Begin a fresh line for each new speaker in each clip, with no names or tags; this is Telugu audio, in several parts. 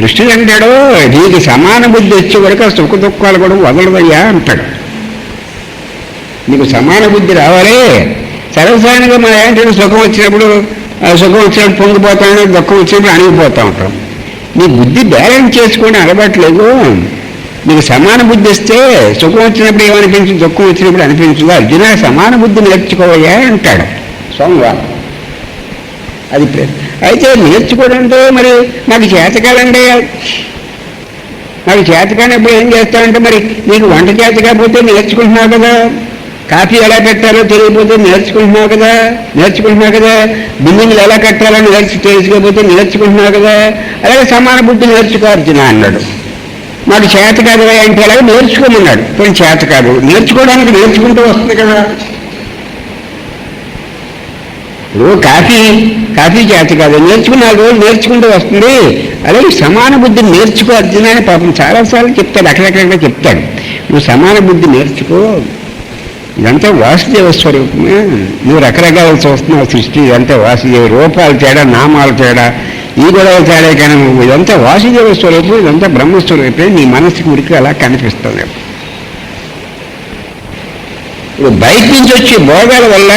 కృష్ణుడు అంటాడు నీకు సమాన బుద్ధి వచ్చే వరకు ఆ సుఖ దుఃఖాలు కూడా వదలదయ్యా అంటాడు. నీకు సమాన బుద్ధి రావాలి. సర్వసాధారణంగా మన ఏంటంటే సుఖం వచ్చినప్పుడు సుఖం వచ్చినప్పుడు పొంగిపోతాను దుఃఖం వచ్చినప్పుడు అణిగిపోతూ ఉంటాం నీ బుద్ధి బ్యాలెన్స్ చేసుకోవడం అలవాట్లేదు నీకు సమాన బుద్ధి వస్తే సుఖం వచ్చినప్పుడు ఏమనిపించింది దుఃఖం వచ్చినప్పుడు అనిపించదు. అర్జున సమాన బుద్ధి నేర్చుకోవయ్యా అంటాడు. సోమవారం. అది పేరు అయితే నేర్చుకోవడంతో మరి నాకు చేతకాలండి. నాకు చేతకానప్పుడు ఏం చేస్తానంటే మరి నీకు వంట చేత కాకపోతే నేర్చుకుంటున్నావు కదా. కాఫీ ఎలా పెట్టాలో తెలియకపోతే నేర్చుకుంటున్నావు కదా. నేర్చుకుంటున్నావు కదా. బిల్డింగ్లు ఎలా కట్టాలో నేర్చు తెలుసుకోకపోతే నేర్చుకుంటున్నావు కదా. అలాగే సమాన బుద్ధి నేర్చుకో అన్నాడు. మాకు చేత కాదు అంటే అలాగే నేర్చుకోమన్నాడు. కొన్ని చేత కాదు. నేర్చుకోవడానికి నేర్చుకుంటూ వస్తుంది కదా. ఇప్పుడు కాఫీ కాఫీ చేత కాదు నేర్చుకున్న రోజు రోజులు నేర్చుకుంటూ వస్తుంది. అలాగే సమాన బుద్ధి నేర్చుకో అర్జున అని పాపం చాలాసార్లు చెప్తాడు అక్కడక్కడ చెప్తాడు. నువ్వు సమాన బుద్ధి నేర్చుకో. ఇదంతా వాసుదేవ స్వరూపమే. నువ్వు రకరకాలు చూస్తున్నావు సృష్టి ఇదంతా వాసుదేవ రూపాలు తేడా నామాలు తేడా ఈ గొడవలు తేడా కానీ నువ్వు ఇదంతా వాసుదేవ స్వరూపం ఇదంతా బ్రహ్మస్వరూపే నీ మనసుకి ఉడికి అలా కనిపిస్తుంది. ఇప్పుడు బయట నుంచి వచ్చే భోగాల వల్ల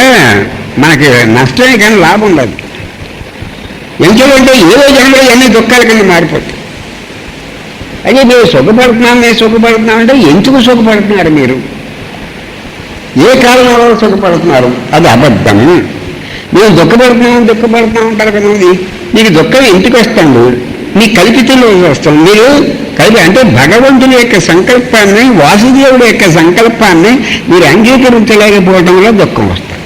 మనకి నష్టమే కానీ లాభం లేదు ఎందుకంటే ఏదో జన్మలో ఎన్ని దుఃఖాల కింద మారిపోతాయి. అదే మీరు సుఖపడుతున్నాం నేను సుఖపడుతున్నాం అంటే ఎందుకు సుఖపడుతున్నారు మీరు? ఏ కాలంలో సుఖపడుతున్నారు? అది అబద్ధం మేము దుఃఖపడుతున్నాం దుఃఖపడుతున్నాం అంటారు కదా మీకు దుఃఖం ఇంటికి వస్తాము మీ కల్పితంలో వస్తాం మీరు కలిపి అంటే భగవంతుని యొక్క సంకల్పాన్ని వాసుదేవుడి యొక్క సంకల్పాన్ని మీరు అంగీకరించలేకపోవడంలో వల్ల దుఃఖం వస్తుంది.